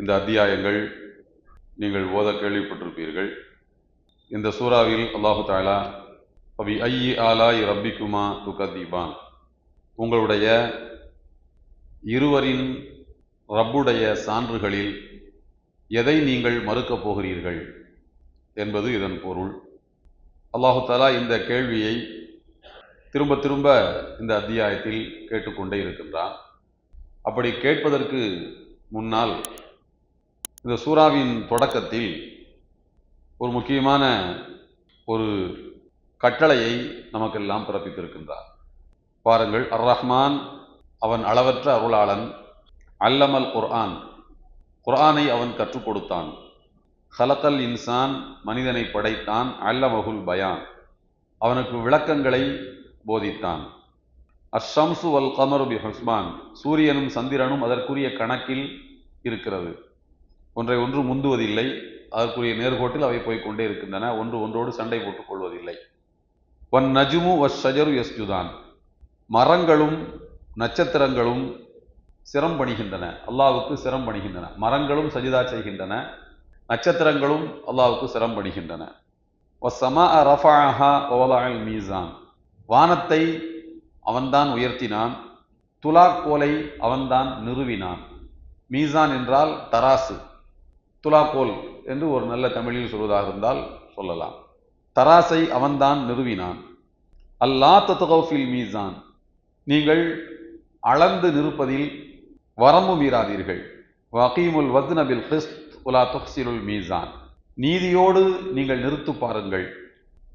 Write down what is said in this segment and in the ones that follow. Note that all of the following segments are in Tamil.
இந்த அத்தியாயங்கள் நீங்கள் ஓத கேள்விப்பட்டிருப்பீர்கள். இந்த சூறாவில் அல்லாஹு தாலா அபி ஐயி ஆலாய் ரப்பிக்குமா துகதீபான் உங்களுடைய இருவரின் ரப்புடைய சான்றுகளில் எதை நீங்கள் மறுக்கப் போகிறீர்கள் என்பது இதன் பொருள். அல்லாஹு தாலா இந்த கேள்வியை திரும்ப திரும்ப இந்த அத்தியாயத்தில் கேட்டுக்கொண்டே இருக்கின்றான். அப்படி கேட்பதற்கு முன்னால் இந்த சூறாவின் தொடக்கத்தில் ஒரு முக்கியமான ஒரு கட்டளையை நமக்கெல்லாம் பிறப்பித்திருக்கின்றார். பாருங்கள் அர் ரஹ்மான் அவன் அளவற்ற அருளாளன் அல்லமல் குர்ஆன். குர்ஆனை அவன் கற்றுக் கொடுத்தான். ஹலக்கல் இன்சான் மனிதனை படைத்தான் அல்லமகுல் பயான். அவனுக்கு விளக்கங்களை போதித்தான். அஷம்சு வல் கமரு பி ஹஸ்மான். சூரியனும் சந்திரனும் அதற்குரிய கணக்கில் இருக்கிறது. ஒன்றை ஒன்று முந்துவதில்லை. அதற்குரிய நேர்கோட்டில் அவை போய்கொண்டே இருக்கின்றன. ஒன்று ஒன்றோடு சண்டை போட்டுக் கொள்வதில்லை ஒன் நஜுமு வஸ் ஷஜரு யஸ்ஜுதான். மரங்களும் நட்சத்திரங்களும் சிரம் பணிகின்றன. அல்லாவுக்கு சிரம் பணிகின்றன. மரங்களும் சஜிதா செய்கின்றன. நட்சத்திரங்களும் அல்லாவுக்கு சிரம் பணிகின்றன. வசமா ரஃபாஹா ஓலால் மீசான். வானத்தை அவன்தான் உயர்த்தினான். துலாக்கோலை அவன்தான் நிறுவினான். மீசான் என்றால் தராசு. துலாக்கோல் என்று ஒரு நல்ல தமிழில் சொல்வதாக இருந்தால் சொல்லலாம். தராசை அவன்தான் நிறுவினான். அல்லா தத்துகௌஃபில் மீசான். நீங்கள் அளந்து நிற்பதில் வரம்பு மீறாதீர்கள். வகீமுல் வத்னபில் ஹிஸ்த் உலா துஹ்சிலுல் மீசான். நீதியோடு நீங்கள் நிறுத்து பாருங்கள்.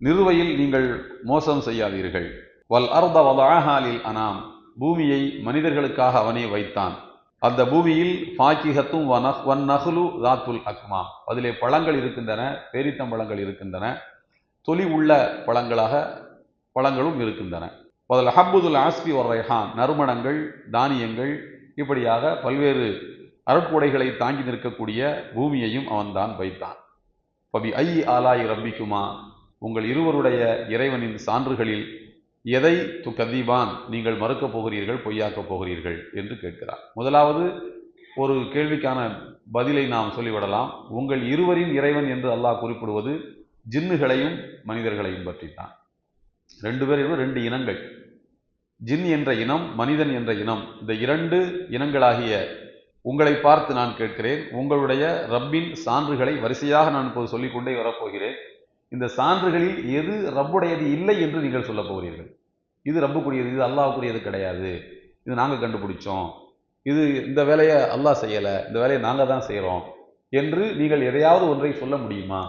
நிறுவையில் நீங்கள் மோசம் செய்யாதீர்கள். வல் அர்த வலாஹாலில் அனாம். பூமியை மனிதர்களுக்காக அவனே வைத்தான். அந்த பூமியில் ஃபாக்கிஹத்தும் வனஹ் வன் நஹ்லு தாத்துல் அக்மா. அதிலே பழங்கள் இருக்கின்றன பேரித்தம்பழங்கள் இருக்கின்றன தொலி உள்ள பழங்களாக பழங்களும் இருக்கின்றன. அதில் ஹப்புதுல் ஆஸ்பி ஒரு ரெஹான் நறுமணங்கள் தானியங்கள் இப்படியாக பல்வேறு அருட்கொடைகளை தாங்கி நிற்கக்கூடிய பூமியையும் அவன்தான் வைத்தான். பபி ஐ ஆலாய் ரப்பிக்குமா உங்கள் இருவருடைய இறைவனின் சான்றுகளில் எதை து கதீபான் நீங்கள் மறுக்கப் போகிறீர்கள் பொய்யாக்கப் போகிறீர்கள் என்று கேட்கிறார். முதலாவது ஒரு கேள்விக்கான பதிலை நாம் சொல்லிவிடலாம். உங்கள் இருவரின் இறைவன் என்று அல்லாஹ் குறிப்பிடுவது ஜின்னுகளையும் மனிதர்களையும் பற்றித்தான். ரெண்டு பேரும் ரெண்டு இனங்கள். ஜின் என்ற இனம் மனிதன் என்ற இனம். இந்த இரண்டு இனங்களாகிய உங்களை பார்த்து நான் கேட்கிறேன். உங்களுடைய ரப்பின் சான்றுகளை வரிசையாக நான் இப்போது சொல்லிக்கொண்டே வரப்போகிறேன். இந்த சான்றுகளில் எது ரப்புடையது இல்லை என்று நீங்கள் சொல்ல போகிறீர்கள். இது ரப்புக்குரியது இது அல்லாவுக்குரியது கிடையாது. இது நாங்கள் கண்டுபிடிச்சோம். இது இந்த வேலையை அல்லாஹ் செய்யலை இந்த வேலையை நாங்கள் தான் செய்கிறோம் என்று நீங்கள் எதையாவது ஒன்றை சொல்ல முடியுமா?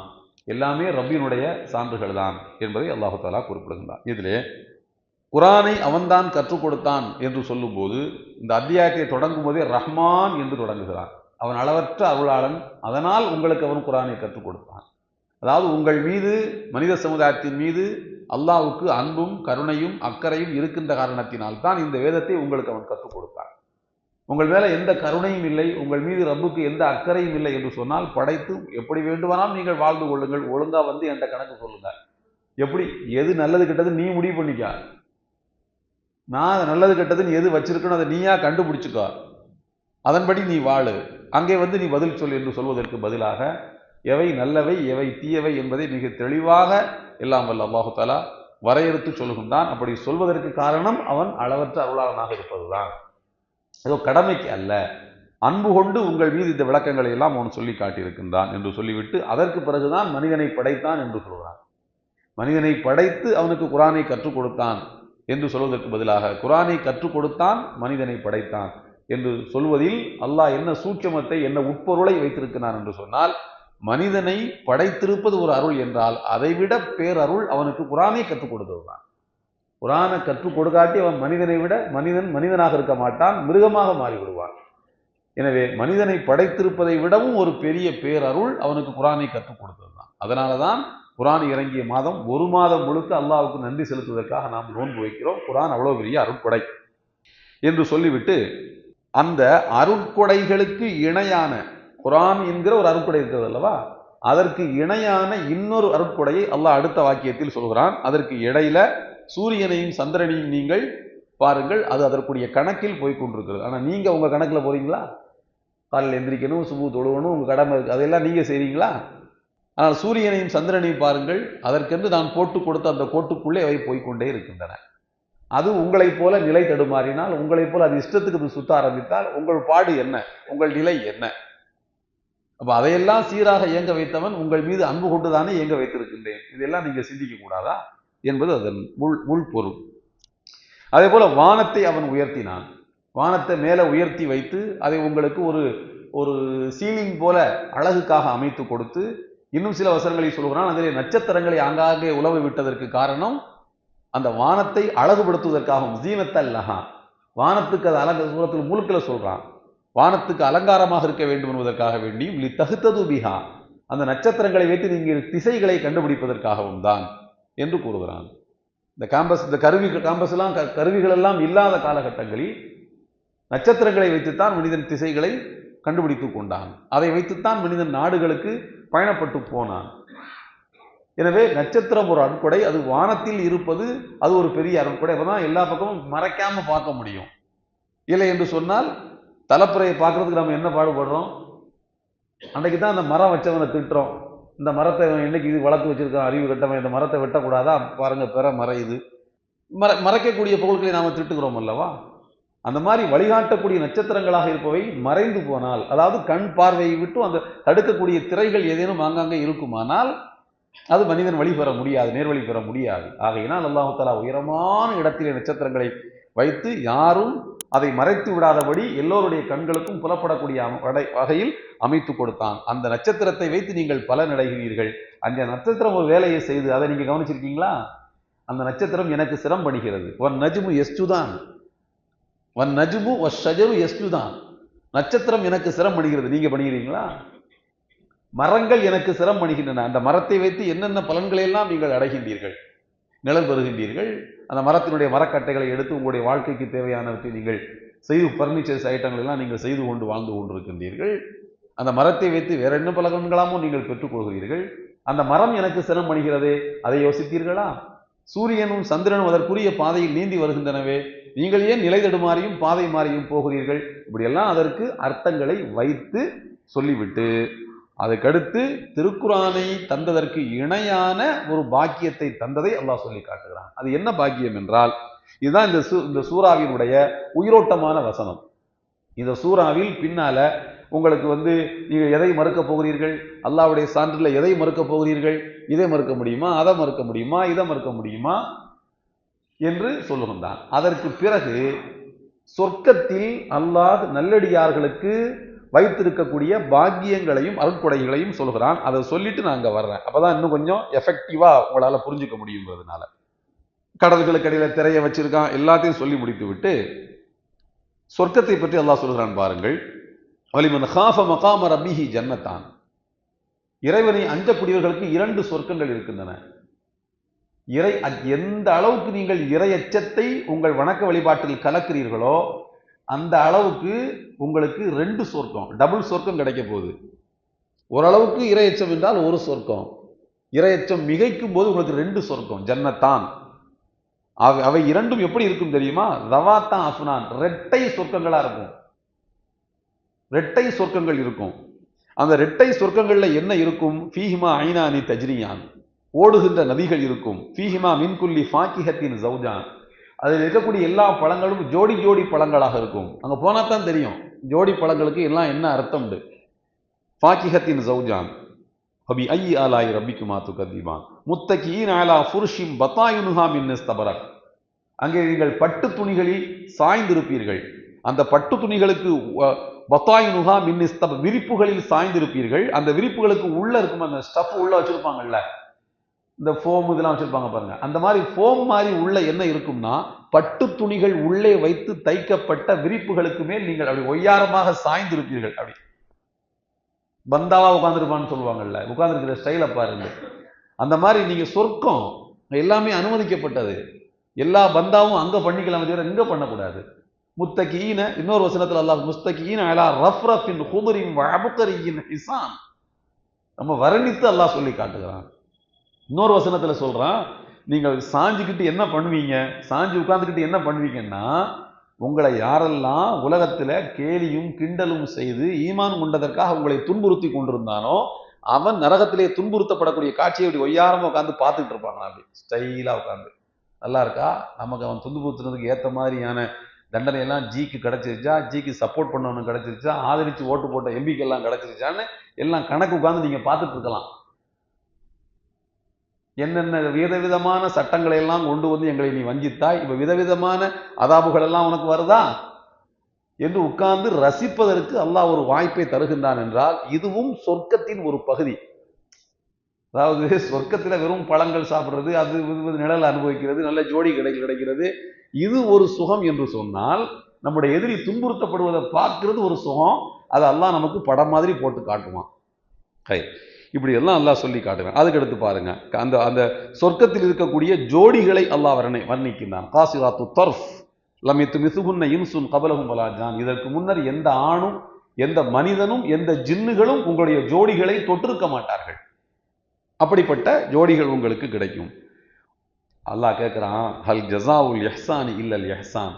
எல்லாமே ரப்பினுடைய சான்றுகள் தான் என்பதை அல்லாஹு தாலா குறிப்பிடுகின்றான். இதிலே குரானை அவன்தான் கற்றுக் கொடுத்தான் என்று சொல்லும்போது இந்த அத்தியாயத்தை தொடங்கும் போதே ரஹ்மான் என்று தொடங்குகிறான். அவன் அளவற்ற அருளாளன் அதனால் உங்களுக்கு அவன் குரானை கற்றுக் கொடுத்தான். அதாவது உங்கள் மீது மனித சமுதாயத்தின் மீது அல்லாவுக்கு அன்பும் கருணையும் அக்கறையும் இருக்கின்ற காரணத்தினால் தான் இந்த வேதத்தை உங்களுக்கு அவன் கற்றுக் கொடுத்தான். உங்கள் மேலே எந்த கருணையும் இல்லை உங்கள் மீது ரப்புக்கு எந்த அக்கறையும் இல்லை என்று சொன்னால் படைத்து எப்படி வேண்டுமானாலும் நீங்கள் வாழ்ந்து கொள்ளுங்கள். ஒழுங்காக வந்து என்ற கணக்கு சொல்லுங்கள் எப்படி? எது நல்லது கெட்டது நீ முடிவு பண்ணிக்க. நான் நல்லது கெட்டதுன்னு எது வச்சிருக்கணும் அதை நீயா கண்டுபிடிச்சிக்கோ. அதன்படி நீ வாழு. அங்கே வந்து நீ பதில் சொல் என்று சொல்வதற்கு பதிலாக எவை நல்லவை எவை தீயவை என்பதை மிக தெளிவாக எல்லாம் வல்ல அல்லாஹு தாலா வரையறுத்து சொல்கின்றான் அப்படி சொல்வதற்கு காரணம் அவன் அளவற்ற அருளாளனாக இருப்பதுதான். ஏதோ கடமைக்கு அல்ல அன்பு கொண்டு உங்கள் மீது இந்த விளக்கங்களை எல்லாம் அவன் சொல்லி காட்டியிருக்கின்றான் என்று சொல்லிவிட்டு அதற்கு பிறகுதான் மனிதனை படைத்தான் என்று சொல்கிறான். மனிதனை படைத்து அவனுக்கு குரானை கற்றுக் கொடுத்தான் என்று சொல்வதற்கு பதிலாக குரானை கற்றுக் கொடுத்தான் மனிதனை படைத்தான் என்று சொல்வதில் அல்லாஹ் என்ன சூட்சமத்தை என்ன உட்பொருளை வைத்திருக்கிறான் என்று சொன்னால் மனிதனை படைத்திருப்பது ஒரு அருள் என்றால் அதைவிட பேரருள் அவனுக்கு குரானை கற்றுக் கொடுத்ததுதான். குரானை கற்றுக் கொடுக்காட்டி அவன் மனிதனை விட மனிதன் மனிதனாக இருக்க மாட்டான் மிருகமாக மாறிவிடுவான். எனவே மனிதனை படைத்திருப்பதை விடவும் ஒரு பெரிய பேரருள் அவனுக்கு குரானை கற்றுக் கொடுத்ததுதான். அதனால தான் குரான் இறங்கிய மாதம் ஒரு மாதம் முழுக்க அல்லாவுக்கு நன்றி செலுத்துவதற்காக நாம் நோன்பு வைக்கிறோம். குரான் அவ்வளோ பெரிய அருட்கொடை என்று சொல்லிவிட்டு அந்த அருட்கொடைகளுக்கு இணையான குரான் என்கிற ஒரு அருட்கொடை இருக்கிறது அல்லவா? அதற்கு இணையான இன்னொரு அருட்கொடையை அல்லாஹ் அடுத்த வாக்கியத்தில் சொல்கிறான். அதற்கு இடையில சூரியனையும் சந்திரனையும் நீங்கள் பாருங்கள் அது அதற்குரிய கணக்கில் போய் கொண்டிருக்கிறது. ஆனால் நீங்கள் உங்கள் கணக்கில் போகிறீங்களா காலையில் எந்திரிக்கணும் சுபு தொழுவணும் உங்கள் கடமை இருக்குது அதெல்லாம் நீங்கள் செய்கிறீங்களா ஆனால் சூரியனையும் சந்திரனையும் பாருங்கள் அதற்கென்று நான் போட்டு கொடுத்த அந்த கோட்டுக்குள்ளே அவை போய்க்கொண்டே இருக்கின்றன. அது உங்களைப் போல நிலை தடுமாறினால் உங்களைப் போல அது இஷ்டத்துக்கு அது சுத்த ஆரம்பித்தால் உங்கள் பாடு என்ன? உங்கள் நிலை என்ன? அப்போ அதையெல்லாம் சீராக இயங்க வைத்தவன் உங்கள் மீது அன்பு கொண்டுதானே இயங்க வைத்திருக்கின்றேன். இதெல்லாம் நீங்கள் சிந்திக்க கூடாதா? என்பது அதன் உள் பொருள். அதே போல் வானத்தை அவன் உயர்த்தினான். வானத்தை மேலே உயர்த்தி வைத்து அதை உங்களுக்கு ஒரு ஒரு சீலிங் போல அழகுக்காக அமைத்து கொடுத்து இன்னும் சில வசனங்களில் சொல்கிறான் அதிலே நட்சத்திரங்களை ஆங்காங்கே உழவு விட்டதற்கு காரணம் அந்த வானத்தை அழகுபடுத்துவதற்காகவும் ஜீனத்தல்லஹா வானத்துக்கு அது அழகு சூரத்தில் முழுக்கில் சொல்கிறான் வானத்துக்கு அலங்காரமாக இருக்க வேண்டும் என்பதற்காக வேண்டியும் லி தகுத்தது பிஹா அந்த நட்சத்திரங்களை வைத்து நீங்கள் திசைகளை கண்டுபிடிப்பதற்காகவும் தான் என்று கூறுகிறான். இந்த காம்பஸ் இந்த கருவி காம்பஸ் எல்லாம் க- கருவிகள் எல்லாம் இல்லாத காலகட்டங்களில் நட்சத்திரங்களை வைத்துத்தான் மனிதன் திசைகளை கண்டுபிடித்து கொண்டான். அதை வைத்துத்தான் மனிதன் நாடுகளுக்கு பயணப்பட்டு போனான். எனவே நட்சத்திரம் ஒரு அருட்கொடை அது வானத்தில் இருப்பது அது ஒரு பெரிய அருட்கடை தான் எல்லா பக்கமும் மறைக்காம பார்க்க முடியும். இல்லை என்று சொன்னால் தலைப்புறையை பார்க்கறதுக்கு நம்ம என்ன பாடுபடுறோம்? அன்றைக்கு தான் அந்த மரம் வச்சவனை திட்டுறோம். இந்த மரத்தை என்னைக்கு இது வளர்த்து வச்சிருக்கான்? அறிவு கட்டவன் இந்த மரத்தை வெட்டக்கூடாதா? பாருங்கள் பெற மறையுது மற மறைக்கக்கூடிய பொருட்களை நாம் திட்டுகிறோம் அல்லவா? அந்த மாதிரி வழிகாட்டக்கூடிய நட்சத்திரங்களாக இருப்பவை மறைந்து போனால் அதாவது கண் பார்வையை விட்டு அந்த தடுக்கக்கூடிய திரைகள் ஏதேனும் ஆங்காங்கே இருக்குமானால் அது மனிதன் வழி பெற முடியாது நேர்வழி பெற முடியாது. ஆகையினால் அல்லாஹாலா உயரமான இடத்திலே நட்சத்திரங்களை வைத்து யாரும் அதை மறைத்து விடாதபடி எல்லோருடைய கண்களுக்கும் புலப்படக்கூடிய அம- வடை- வகையில் அமைத்து கொடுத்தான். அந்த நட்சத்திரத்தை வைத்து நீங்கள் பலன் அடைகிறீர்கள் அந்த நட்சத்திரம் ஒரு வேலையை செய்து அதை நீங்கள் கவனிச்சிருக்கீங்களா? அந்த நட்சத்திரம் எனக்கு சிரம் பணிகிறது. ஒன் நஜ்மு எஸ்டுதான் ஒன் நஜ்மு ஒ ஷஜரு எஸ்டுதான் நட்சத்திரம் எனக்கு சிரம் பணிகிறது. நீங்கள் பண்ணுகிறீங்களா மரங்கள் எனக்கு சிரம் பணிகின்றன. அந்த மரத்தை வைத்து என்னென்ன பலன்களை எல்லாம் நீங்கள் அடைகின்றீர்கள்? நிழல் பெறுகின்றீர்கள் அந்த மரத்தினுடைய மரக்கட்டைகளை எடுத்து உங்களுடைய வாழ்க்கைக்கு தேவையானவற்றை நீங்கள் செய்து பர்னிச்சர்ஸ் ஐட்டங்கள் எல்லாம் நீங்கள் செய்து கொண்டு வாழ்ந்து கொண்டிருக்கின்றீர்கள். அந்த மரத்தை வைத்து வேற என்ன பலகங்களாமோ நீங்கள் பெற்றுக்கொள்கிறீர்கள். அந்த மரம் எனக்கு சிரம் பணிகிறதே அதை யோசித்தீர்களா? சூரியனும் சந்திரனும் அதற்குரிய பாதையில் நீந்தி வருகின்றனவே. நீங்கள் ஏன் நிலை தடுமாறியும் பாதை மாறியும் போகிறீர்கள்? இப்படியெல்லாம் அதற்கு அர்த்தங்களை வைத்து சொல்லிவிட்டு அதுக்கடுத்து திருக்குறானை தந்ததற்கு இணையான ஒரு பாக்கியத்தை தந்ததை அல்லாஹ் சொல்லி காட்டுகிறான். அது என்ன பாக்கியம் என்றால் இதுதான் இந்த சூ இந்த சூறாவினுடைய உயிரோட்டமான வசனம். இந்த சூறாவில் பின்னால உங்களுக்கு வந்து நீங்கள் எதை மறுக்க போகிறீர்கள்? அல்லாவுடைய சான்றில் எதை மறுக்க போகிறீர்கள்? இதை மறுக்க முடியுமா? அதை மறுக்க முடியுமா? இதை மறுக்க முடியுமா? என்று சொல்லுகின்றான். அதற்கு பிறகு சொர்க்கத்தில் அல்லாஹ் நல்லடியார்களுக்கு வைத்திருக்கக்கூடிய பாக்கியங்களையும் அருட்கொடைகளையும் சொல்கிறான். அதை சொல்லிட்டு நான் அங்கே வர்றேன். அப்பதான் இன்னும் கொஞ்சம் எஃபெக்டிவாக உங்களால் புரிஞ்சுக்க முடியுங்கிறதுனால. கடல்களுக்கு இடையில் திரைய வச்சிருக்கான். எல்லாத்தையும் சொல்லி முடித்து விட்டு சொர்க்கத்தை பற்றி அல்லாஹ் சொல்கிறான் பாருங்கள். வலிமன் ஹாஃப மகாம ரபிஹி ஜன்னத்தான். இறைவனை அஞ்சக்கூடியவர்களுக்கு இரண்டு சொர்க்கங்கள் இருக்கின்றன. இறை அ- எந்த அளவுக்கு நீங்கள் இறை அச்சத்தை உங்கள் வணக்க வழிபாட்டில் கலக்கிறீர்களோ அந்த அளவுக்கு உங்களுக்கு ரெண்டு சொர்க்கம் டபுள் சொர்க்கம் கிடைக்க போகுது. ஓரளவுக்கு இரையச்சம் என்றால் ஒரு சொர்க்கம். இரையச்சம் மிகைக்கும் போது உங்களுக்கு ரெண்டு சொர்க்கம் ஜன்னத்தான். அவை அவை இரண்டும் எப்படி இருக்கும் தெரியுமா? ரவாத்தான் அஃப்னான் ரெட்டை சொர்க்கங்களா இருக்கும். ரெட்டை சொர்க்கங்கள் இருக்கும். அந்த ரெட்டை சொர்க்கங்கள்ல என்ன இருக்கும்? ஃபீஹிமா ஐனானி தஜ்ரியான் ஓடுகின்ற நதிகள் இருக்கும். ஃபீஹிமா மின்குல்லி ஃபாக்கிஹத்தின் ஜவுஜான் அதில் இருக்கக்கூடிய எல்லா பழங்களும் ஜோடி ஜோடி பழங்களாக இருக்கும். அங்கே போனா தான் தெரியும். ஜோடி பழங்களுக்கு எல்லாம் என்ன அர்த்தம் உண்டு? ஃபாக்கிஹத்தின் சௌஜான் அபி ஐ ஆலாய் ரப்பிக்குமா துகதீபான் முத்தகீன் ஆலா ஃபுர்ஷிம் பத்தாயுனுஹா மின்னஸ்தபரக் அங்கே நீங்கள் பட்டு துணிகளில் சாய்ந்திருப்பீர்கள். அந்த பட்டு துணிகளுக்கு வ- பத்தாயுனுஹா மின்னிஸ்தப விரிப்புகளில் சாய்ந்திருப்பீர்கள். அந்த விரிப்புகளுக்கு உள்ளே இருக்கும் அந்த ஸ்டஃப் உள்ளே வச்சுருப்பாங்கல்ல இந்த ஃபோம் இதெல்லாம் வச்சிருப்பாங்க பாருங்க. அந்த மாதிரி ஃபோம் மாதிரி உள்ள என்ன இருக்கும்னா பட்டு துணிகள் உள்ளே வைத்து தைக்கப்பட்ட விரிப்புகளுக்கு மேல் நீங்கள் அப்படி ஒய்யாரமாக சாய்ந்திருப்பீர்கள் அப்படி. பந்தாவா உட்காந்துருப்பான்னு சொல்லுவாங்கல்ல உட்காந்துருக்கிற ஸ்டைலை பாருங்க. அந்த மாதிரி நீங்க சொர்க்கம் எல்லாமே அனுமதிக்கப்பட்டது. எல்லா பந்தாவும் அங்க பண்ணிக்கலாம் தவிர இங்க பண்ணக்கூடாது. முத்தகீன இன்னொரு வசனத்துல அல்லாஹ் முஸ்தகீன அலா ரஃப் ரஃபின் ஹுதுரின் வழபுக்கரியின் ஹிசான். நம்ம வர்ணித்து அல்லாஹ் சொல்லி காட்டுகிறான். இன்னொரு வசனத்தில் சொல்கிறான் நீங்கள் சாஞ்சுக்கிட்டு என்ன பண்ணுவீங்க? சாஞ்சு உட்காந்துக்கிட்டு என்ன பண்ணுவீங்கன்னா உங்களை யாரெல்லாம் உலகத்தில் கேலியும் கிண்டலும் செய்து ஈமான் கொண்டதற்காக உங்களை துன்புறுத்தி கொண்டிருந்தானோ அவன் நரகத்திலே துன்புறுத்தப்படக்கூடிய காட்சியை இப்படி ஒய்யாரமாக உட்காந்து பார்த்துக்கிட்டு இருப்பாங்க அப்படி. ஸ்டைலாக உட்காந்து நல்லா இருக்கா? நமக்கு அவன் துன்புறுத்துனதுக்கு ஏற்ற மாதிரியான தண்டனையெல்லாம் ஜிக்கு கிடச்சிருச்சா? ஜிக்கு சப்போர்ட் பண்ணவனுக்கு கிடச்சிருச்சா? ஆதரித்து ஓட்டு போட்ட எம்பிக்கெல்லாம் கிடச்சிருச்சான்னு எல்லாம் கணக்கு உட்காந்து நீங்கள் பார்த்துட்டு இருக்கலாம். என்னென்ன விதவிதமான சட்டங்களை எல்லாம் கொண்டு வந்து எங்களை நீ வஞ்சித்தாய் இப்போ விதவிதமான அதாபுகள் எல்லாம் உனக்கு வருதா? என்று உட்கார்ந்து ரசிப்பதற்கு அல்லாஹ் ஒரு வாய்ப்பை தருகின்றான் என்றால் இதுவும் சொர்க்கத்தின் ஒரு பகுதி. அதாவது சொர்க்கத்தில் வெறும் பழங்கள் சாப்பிட்றது அது இது நிழல் அனுபவிக்கிறது நல்ல ஜோடி கிடை கிடைக்கிறது. இது ஒரு சுகம் என்று சொன்னால் நம்முடைய எதிரி துன்புறுத்தப்படுவதை பார்க்கிறது ஒரு சுகம். அதை அல்லாஹ் நமக்கு படம் மாதிரி போட்டு காட்டுவான். கை இப்படி எல்லாம் அல்லாஹ் சொல்லி காட்டுவேன். அதுக்கடுத்து பாருங்க. அந்த அந்த சொர்க்கத்தில் இருக்கக்கூடிய ஜோடிகளை அல்லாஹ் வர்ணை வர்ணிக்கின்றான். காசிராத்து தர்ஃப். லமித்து மிசுகுன்ன இன்சுன் கபலகும் பலாஜான் இதற்கு முன்னர் எந்த ஆணும் எந்த மனிதனும் எந்த ஜின்னுகளும் உங்களுடைய ஜோடிகளை தொட்டிருக்க மாட்டார்கள். அப்படிப்பட்ட ஜோடிகள் உங்களுக்கு கிடைக்கும். அல்லாஹ் கேட்குறான் ஹல் ஜசாவுல் எஹ்சான் இல்லல் எஹ்சான்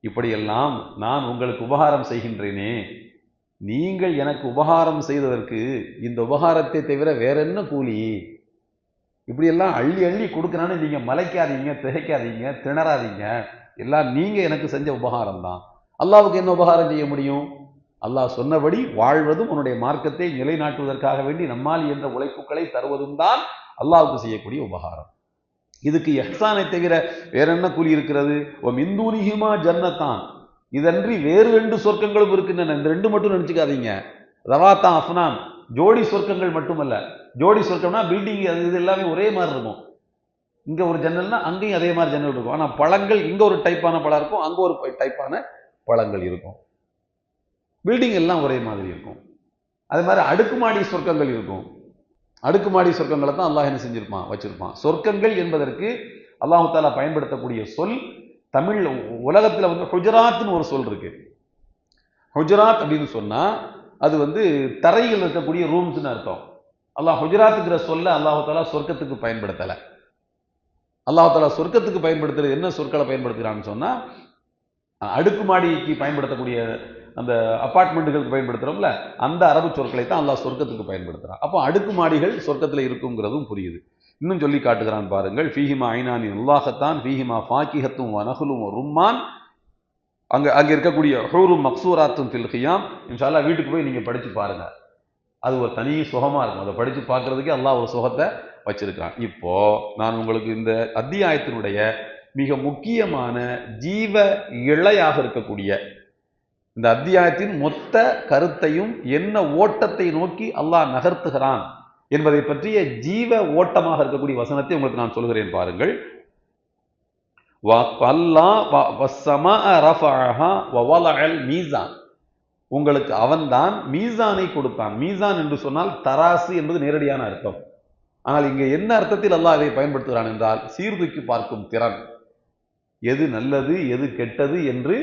இப்படியெல்லாம் நான் உங்களுக்கு உபகாரம் செய்கின்றேனே. நீங்கள் எனக்கு உபகாரம் செய்ததற்கு இந்த உபகாரத்தை தவிர வேற என்ன கூலி? இப்படியெல்லாம் அள்ளி அள்ளி கொடுக்குறான்னு நீங்கள் மலைக்காதீங்க திகைக்காதீங்க திணறாதீங்க. எல்லாம் நீங்கள் எனக்கு செஞ்ச உபகாரம் தான் அல்லாவுக்கு என்ன உபகாரம் செய்ய முடியும்? அல்லாஹ் சொன்னபடி வாழ்வதும் உன்னுடைய மார்க்கத்தை நிலைநாட்டுவதற்காக வேண்டி நம்மால் என்ற உழைப்புகளை தருவதும் தான் அல்லாவுக்கு செய்யக்கூடிய உபகாரம். இதுக்கு எஹ்சானை தவிர வேற என்ன கூலி இருக்கிறது? ஓ மிந்தூனிஹிமா ஜன்னத்தான். இதன்றி வேறு ரெண்டு சொர்க்கங்களும் இருக்கின்றன. இந்த ரெண்டு மட்டும் நினச்சிக்காதீங்க. ரவாத்தா அஃப்னான். ஜோடி சொர்க்கங்கள் மட்டுமல்ல. ஜோடி சொர்க்கம்னா பில்டிங் அது இது எல்லாமே ஒரே மாதிரி இருக்கும். இங்கே ஒரு ஜன்னல்னா அங்கேயும் அதே மாதிரி ஜன்னல் இருக்கும். ஆனால் பழங்கள் இங்கே ஒரு டைப்பான பழம் இருக்கும் அங்கே ஒரு டைப்பான பழங்கள் இருக்கும். பில்டிங் எல்லாம் ஒரே மாதிரி இருக்கும். அது மாதிரி அடுக்குமாடி சொர்க்கங்கள் இருக்கும். அடுக்குமாடி சொர்க்கங்களை தான் அல்லாஹ் என்ன செஞ்சுருப்பான்? வச்சுருப்பான். சொர்க்கங்கள் என்பதற்கு அல்லாஹு தாலா பயன்படுத்தக்கூடிய சொல் தமிழ் உலகத்தில் வந்து ஹுஜராத்னு ஒரு சொல் இருக்கு. ஹுஜராத் அப்படின்னு சொன்னால் அது வந்து தரையில் இருக்கக்கூடிய ரூம்ஸ்னு அர்த்தம். அல்லாஹ் ஹுஜராத்துங்கிற சொல்ல அல்லாஹாலா சொர்க்கத்துக்கு பயன்படுத்தலை. அல்லாஹாலா சொர்க்கத்துக்கு பயன்படுத்துறது என்ன சொற்களை பயன்படுத்துகிறான்னு சொன்னால் அடுக்குமாடிக்கு பயன்படுத்தக்கூடிய அந்த அப்பார்ட்மெண்ட்டுகளுக்கு பயன்படுத்துகிறோம்ல அந்த அரபு சொற்களை தான் அல்லாஹ் சொர்க்கத்துக்கு பயன்படுத்துகிறான் அப்போ அடுக்குமாடிகள் சொர்க்கத்தில் இருக்குங்கிறதும் புரியுது. இன்னும் சொல்லி காட்டுகிறான் பாருங்கள் ஃபீஹிமா ஐனானி நல்லாகத்தான் ஃபீஹிமா ஃபாக்கிஹத்தும் வனகுலும் ரும்மான். அங்கே அங்கே இருக்கக்கூடிய ஹூரும் மக்சூராத்தும் தில்கியாம் இன்ஷால்லா வீட்டுக்கு போய் நீங்கள் படித்து பாருங்க. அது ஒரு தனி சுகமாக இருக்கும். அதை படித்து பார்க்குறதுக்கே அல்லாஹ் ஒரு சுகத்தை வச்சுருக்கான் இப்போது நான் உங்களுக்கு இந்த அத்தியாயத்தினுடைய மிக முக்கியமான ஜீவ இழையாக இருக்கக்கூடிய இந்த அத்தியாயத்தின் மொத்த கருத்தையும் என்ன ஓட்டத்தை நோக்கி அல்லாஹ் நகர்த்துகிறான் என்பதை பற்றிய ஜீவ ஓட்டமாக இருக்கக்கூடிய வசனத்தை உங்களுக்கு நான் சொல்கிறேன் பாருங்கள். மீசான். உங்களுக்கு அவன்தான் மீசானை கொடுத்தான் மீசான் என்று சொன்னால் தராசு என்பது நேரடியான அர்த்தம். ஆனால் இங்கே என்ன அர்த்தத்தில் அல்லாஹ் அதை பயன்படுத்துகிறான் என்றால் சீர்தூக்கி பார்க்கும் திறன். எது நல்லது எது கெட்டது என்று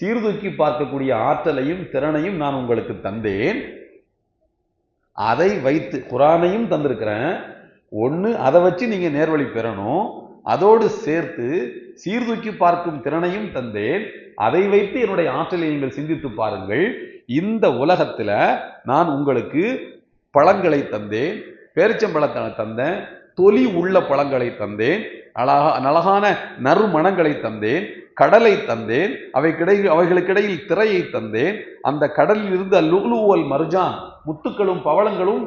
சீர்தூக்கி பார்க்கக்கூடிய ஆற்றலையும் திறனையும் நான் உங்களுக்கு தந்தேன். அதை வைத்து குரானையும் தந்திருக்கிறேன். ஒன்று அதை வச்சு நீங்கள் நேர்வழி பெறணும். அதோடு சேர்த்து சீர்தூக்கி பார்க்கும் திறனையும் தந்தேன். அதை வைத்து என்னுடைய ஆற்றலை நீங்கள் சிந்தித்து பாருங்கள். இந்த உலகத்தில் நான் உங்களுக்கு பழங்களை தந்தேன். பேரிச்சம்பழத்தை தந்தேன். தொலி உள்ள பழங்களை தந்தேன். அழகா அழகான நறுமணங்களை தந்தேன். கடலை தந்தேன். அவைக்கிடையில் அவைகளுக்கிடையில் திரையை தந்தேன். அந்த கடலில் இருந்து லுகுலுவல் மர்ஜான் முத்துக்களும் பவளங்களும்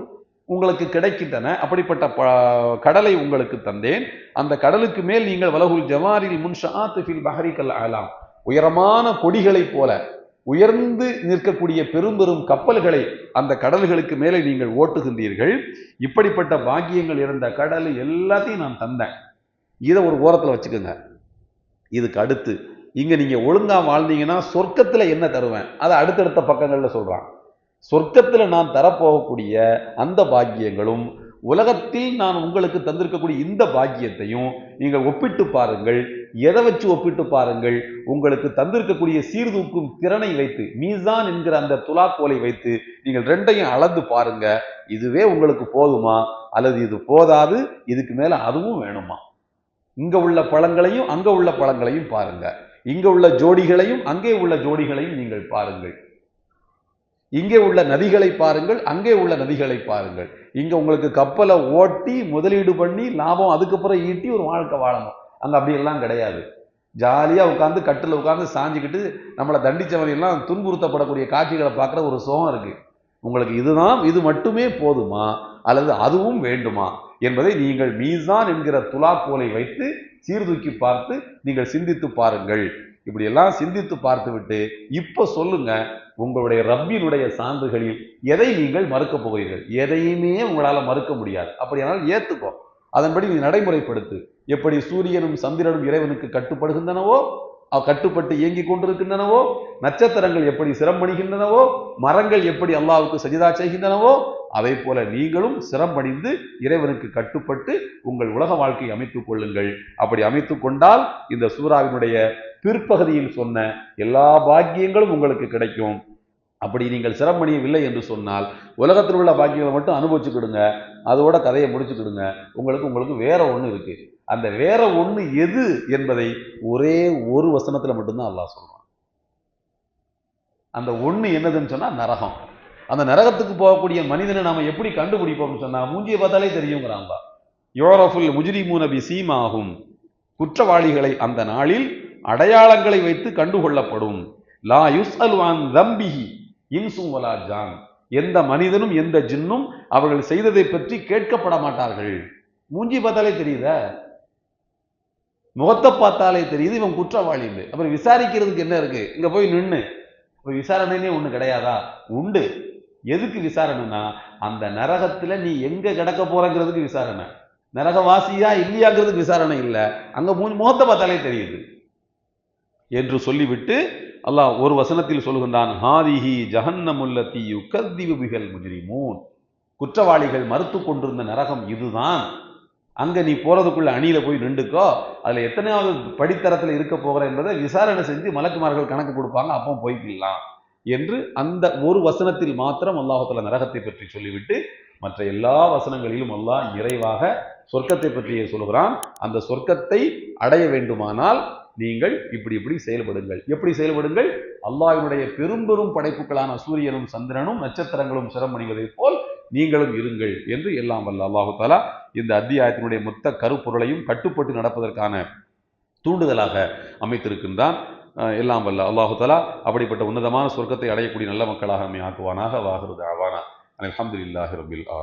உங்களுக்கு கிடைக்கின்றன. அப்படிப்பட்ட ப கடலை உங்களுக்கு தந்தேன். அந்த கடலுக்கு மேல் நீங்கள் வலகுல் ஜவாரில் முன்ஷாத் ஃபில் பஹரிக்கல் ஆலாம் உயரமான கொடிகளைப் போல உயர்ந்து நிற்கக்கூடிய பெரும் பெரும் கப்பல்களை அந்த கடல்களுக்கு மேலே நீங்கள் ஓட்டுகின்றீர்கள். இப்படிப்பட்ட பாக்கியங்கள் இருந்த கடல் எல்லாத்தையும் நான் தந்தேன். இதை ஒரு ஓரத்தில் வச்சுக்கோங்க. இதுக்கு அடுத்து இங்கே நீங்கள் ஒழுங்கா வாழ்ந்தீங்கன்னா சொர்க்கத்தில் என்ன தருவேன்? அதை அடுத்தடுத்த பக்கங்களில் சொல்கிறான் சொர்க்கத்தில் நான் தரப்போகக்கூடிய அந்த பாக்கியங்களும் உலகத்தில் நான் உங்களுக்கு தந்திருக்கக்கூடிய இந்த பாக்கியத்தையும் நீங்கள் ஒப்பிட்டு பாருங்கள். எதை வச்சு ஒப்பிட்டு பாருங்கள்? உங்களுக்கு தந்திருக்கக்கூடிய சீர்தூக்கும் திறனை வைத்து மீசான் என்கிற அந்த துலாக்கோலை வைத்து நீங்கள் ரெண்டையும் அளந்து பாருங்க. இதுவே உங்களுக்கு போதுமா? அல்லது இது போதாது? இதுக்கு மேல அதுவும் வேணுமா? இங்க உள்ள பழங்களையும் அங்க உள்ள பழங்களையும் பாருங்க. இங்க உள்ள ஜோடிகளையும் அங்கே உள்ள ஜோடிகளையும் நீங்கள் பாருங்கள். இங்கே உள்ள நதிகளை பாருங்கள் அங்கே உள்ள நதிகளை பாருங்கள். இங்கே உங்களுக்கு கப்பலை ஓட்டி முதலீடு பண்ணி லாபம் அதுக்கப்புறம் ஈட்டி ஒரு வாழ்க்கை வாழணும். அங்கே அப்படியெல்லாம் கிடையாது. ஜாலியாக உட்காந்து கட்டில் உட்காந்து சாஞ்சிக்கிட்டு நம்மளை தண்டிச்சவன் துன்புறுத்தப்படக்கூடிய காட்சிகளை பார்க்குற ஒரு சோகம் இருக்குது உங்களுக்கு இதுதான் இது மட்டுமே போதுமா? அல்லது அதுவும் வேண்டுமா? என்பதை நீங்கள் மீசான் என்கிற துலாக்கோலை வைத்து சீர்தூக்கி பார்த்து நீங்கள் சிந்தித்து பாருங்கள். இப்படியெல்லாம் சிந்தித்து பார்த்துவிட்டு இப்போ சொல்லுங்க உங்களுடைய ரப்பினுடைய சான்றுகளில் எதை நீங்கள் மறுக்க போகிறீர்கள்? எதையுமே உங்களால் மறுக்க முடியாது. அப்படியானால் ஏற்றுக்கோ அதன்படி நீ நடைமுறைப்படுத்து. எப்படி சூரியனும் சந்திரனும் இறைவனுக்கு கட்டுப்படுகின்றனவோ கட்டுப்பட்டு இயங்கிக் கொண்டிருக்கின்றனவோ நட்சத்திரங்கள் எப்படி சிரமணிகின்றனவோ மரங்கள் எப்படி அல்லாவுக்கு சஜிதா செய்கின்றனவோ அதை போல நீங்களும் சிரமணிந்து இறைவனுக்கு கட்டுப்பட்டு உங்கள் உலக வாழ்க்கையை அமைத்துக் கொள்ளுங்கள். அப்படி அமைத்துக் கொண்டால் இந்த சூறாவினுடைய பிற்பகுதியில் சொன்ன எல்லா பாக்கியங்களும் உங்களுக்கு கிடைக்கும். அப்படி நீங்கள் சிரமணியவில்லை என்று சொன்னால் உலகத்தில் உள்ள பாக்கியங்களை மட்டும் அனுபவிச்சுக்கிடுங்க. அதோட கதையை முடிச்சுக்கிடுங்க. உங்களுக்கு உங்களுக்கு வேற ஒன்று இருக்கு. அந்த வேற ஒன்று எது என்பதை ஒரே ஒரு வசனத்தில் மட்டும்தான் அல்லாஹ் சொல்கிறான் அந்த ஒன்று என்னதுன்னு சொன்னால் நரகம். அந்த நரகத்துக்கு போகக்கூடிய மனிதனை நாம் எப்படி கண்டுபிடிப்போம்னு சொன்னால் மூஞ்சியை பார்த்தாலே தெரியுங்கிறாங்க யோரஃபுல் முஜ்ரிமூன சீமாகும் குற்றவாளிகளை அந்த நாளில் அடையாளங்களை வைத்து கண்டுகொள்ளப்படும். லா யுஸ் அல்வான் தம்பிஹி இன்சும் வலா ஜான். எந்த மனிதனும் எந்த ஜின்னும் அவர்கள் செய்ததை பற்றி கேட்கப்பட மாட்டார்கள். மூஞ்சி பார்த்தாலே தெரியுதா? முகத்தை பார்த்தாலே தெரியுது இவன் குற்றவாளி இல்லை. அப்புறம் விசாரிக்கிறதுக்கு என்ன இருக்கு? இங்க போய் நின்னு. இப்போ விசாரணைனே ஒண்ணு கிடையாதா? உண்டு. எதுக்கு விசாரணைனா அந்த நரகத்துல நீ எங்க கிடக்க போறங்கிறதுக்கு விசாரணை. நரகவாசியா இல்லையாங்கிறதுக்கு விசாரணை இல்லை. அங்க மூ- முகத்தை பார்த்தாலே தெரியுது. என்று சொல்லிவிட்டு அல்லாஹ் ஒரு வசனத்தில் சொல்கின்றான் ஹாதிஹி ஜஹன்னமுல்லத்தி யுகத்திவு பிகல் முஜ்ரிமூன். குற்றவாளிகள் மறுத்து கொண்டிருந்த நரகம் இதுதான். அங்கே நீ போகிறதுக்குள்ளே அணியில் போய் நின்றுக்கோ அதில் எத்தனையாவது படித்தரத்தில் இருக்க போகிற என்பதை விசாரணை செஞ்சு மலக்குமார்கள் கணக்கு கொடுப்பாங்க அப்போ போய்க்கலாம் என்று அந்த ஒரு வசனத்தில் மாத்திரம் அல்லாஹத்தில் நரகத்தை பற்றி சொல்லிவிட்டு மற்ற எல்லா வசனங்களிலும் அல்லாஹ் நிறைவாக சொர்க்கத்தை பற்றியே சொல்கிறான் அந்த சொர்க்கத்தை அடைய வேண்டுமானால் நீங்கள் இப்படி இப்படி செயல்படுங்கள். எப்படி செயல்படுங்கள்? அல்லாஹினுடைய பெரும்பெரும் படைப்புகளான சூரியனும் சந்திரனும் நட்சத்திரங்களும் சிரமணிவதைப் போல் நீங்களும் இருங்கள் என்று எல்லாம் வல்ல அல்லாஹு தாலா இந்த அத்தியாயத்தினுடைய மொத்த கருப்பொருளையும் கட்டுப்பட்டு நடப்பதற்கான தூண்டுதலாக அமைத்திருக்கின்றான். எல்லாம் வல்ல அல்லாஹு தாலா அப்படிப்பட்ட உன்னதமான சொர்க்கத்தை அடையக்கூடிய நல்ல மக்களாக நம்மை ஆக்குவானாக வாகிறது ஆவானா அலமதுல்லாஹி ரபில் ஆலமீன்.